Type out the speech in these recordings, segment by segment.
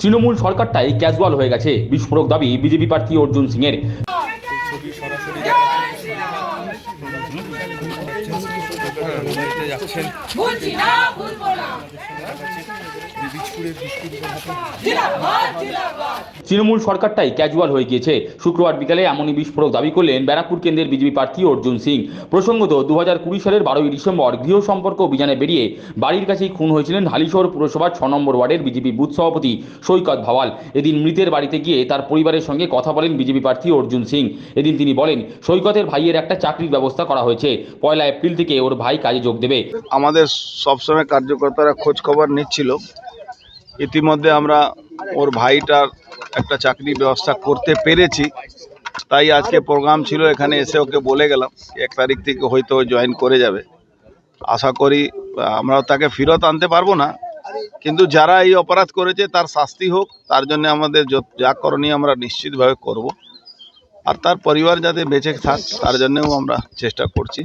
Trinamool সরকারটাই casual হয়ে গেছে। বিস্ফোরক দাবি বিজেপি প্রার্থী অর্জুন সিং এর তৃণমূল সরকারটাই ক্যাজুয়াল হয়ে গিয়েছে। শুক্রবার বিকালে এমনই বিস্ফোরক দাবি করলেন ব্যারাকপুর কেন্দ্রের বিজেপি প্রার্থী অর্জুন সিং। প্রসঙ্গত দু হাজার কুড়ি সালের বারোই ডিসেম্বর গৃহ সম্পর্ক অভিযানে বেরিয়ে বাড়ির কাছেই খুন হয়েছিলেন হালিশহর পুরসভার ছ নম্বর ওয়ার্ডের বিজেপি বুথ সভাপতি সৈকত ভাওয়াল। এদিন মৃতের বাড়িতে গিয়ে তার পরিবারের সঙ্গে কথা বলেন বিজেপি প্রার্থী অর্জুন সিং। এদিন তিনি বলেন, সৈকতের ভাইয়ের একটা চাকরির ব্যবস্থা করা হয়েছে। পয়লা এপ্রিল থেকে ওর ভাই কাজে যোগ দেবে? আমাদের সবসময় কার্যকর্তারা খোঁজ খবর নিচ্ছিল। ইতিমধ্যে আমরা ওর ভাইটার একটা চাকরি ব্যবস্থা করতে পেরেছি। তাই আজকে প্রোগ্রাম ছিল, এখানে এসে ওকে বলে গেলাম এক তারিখ থেকে হয়তো জয়েন করে যাবে। আশা করি আমরা তাকে ফেরত আনতে পারব না। কিন্তু যারা এই অপরাধ করেছে, তার শাস্তি হোক, তার জন্য আমাদের যা করণীয় আমরা নিশ্চিতভাবে করব। আর তার পরিবার যাতে বেঁচে থাক তার জন্যও আমরা চেষ্টা করছি।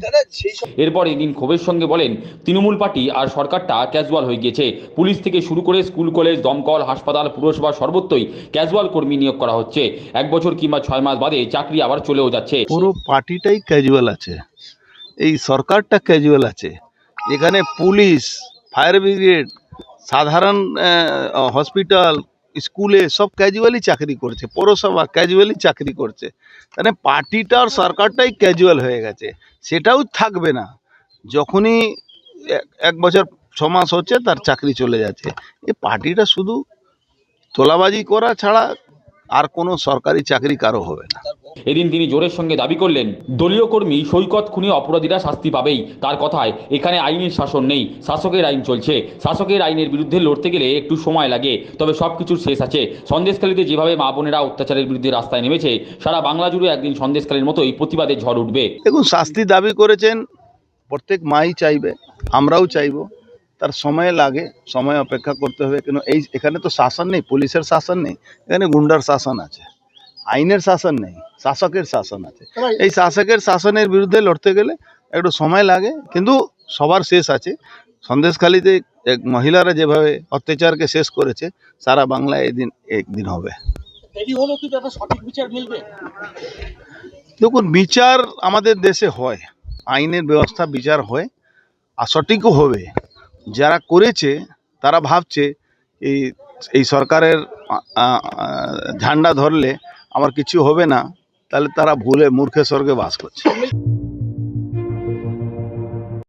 এরপর এদিন ক্ষোভের সঙ্গে বলেন তৃণমূল পার্টি আর সরকারটা ক্যাজুয়াল হয়ে গিয়েছে। পুলিশ থেকে শুরু করে স্কুল কলেজ দমকল হাসপাতাল পুরসভা সর্বত্রই ক্যাজুয়াল কর্মী নিয়োগ করা হচ্ছে। এক বছর কিংবা ছয় মাস বাদে চাকরি আবার চলেও যাচ্ছে। পুরো পার্টিটাই ক্যাজুয়াল আছে। এই সরকারটা ক্যাজুয়াল আছে। এখানে পুলিশ ফায়ার ব্রিগেড সাধারণ হসপিটাল স্কুলে সব ক্যাজুয়ালি চাকরি করছে, পৌরসভা ক্যাজুয়ালি চাকরি করছে। মানে পার্টিটা আর সরকারটাই ক্যাজুয়াল হয়ে গেছে, সেটাও থাকবে না। যখনই এক- বছর ছ মাস হচ্ছে তার চাকরি চলে যাচ্ছে। এ পার্টিটা শুধু তোলাবাজি করা ছাড়া আর কোনো সরকারি চাকরি কারও হবে না। এদিন তিনি জোরের সঙ্গে দাবি করলেন, দলীয় কর্মী সৈকত খুনি অপরাধীরা শাস্তি পাবেই। তার কথায়, এখানে আইনের শাসন নেই, শাসকের আইন চলছে। শাসকের আইনের বিরুদ্ধে লড়তে গেলে একটু সময় লাগে, তবে সব কিছুর শেষ আছে। সন্দেশখালীতে যেভাবে মা বোনেরা অত্যাচারের বিরুদ্ধে রাস্তায় নেমেছে, সারা বাংলা জুড়ে একদিন সন্দেশকালীর মতোই প্রতিবাদের ঝড় উঠবে। দেখুন, শাস্তি দাবি করেছেন, প্রত্যেক মাই চাইবে, আমরাও চাইব। তার সময় লাগে, সময় অপেক্ষা করতে হবে। কেন এই, এখানে তো শাসন নেই, পুলিশের শাসন নেই, এখানে গুন্ডার শাসন আছে। আইনের শাসন নেই শাসকের শাসন আছে। এই শাসকের শাসনের বিরুদ্ধে লড়তে গেলে একটু সময় লাগে কিন্তু সবার শেষ আছে। সন্দেশখালিতে এক মহিলারা যেভাবে অত্যাচারকে শেষ করেছে সারা বাংলায় এদিন একদিন হবে। দেখুন বিচার আমাদের দেশে হয় আইনের ব্যবস্থা বিচার হয় আর সঠিকও হবে। যারা করেছে তারা ভাবছে এই এই সরকারের ঝান্ডা ধরলে আমার কিছু হবে না তাহলে তারা ভুলে মূর্খে স্বর্গে বাস করছে।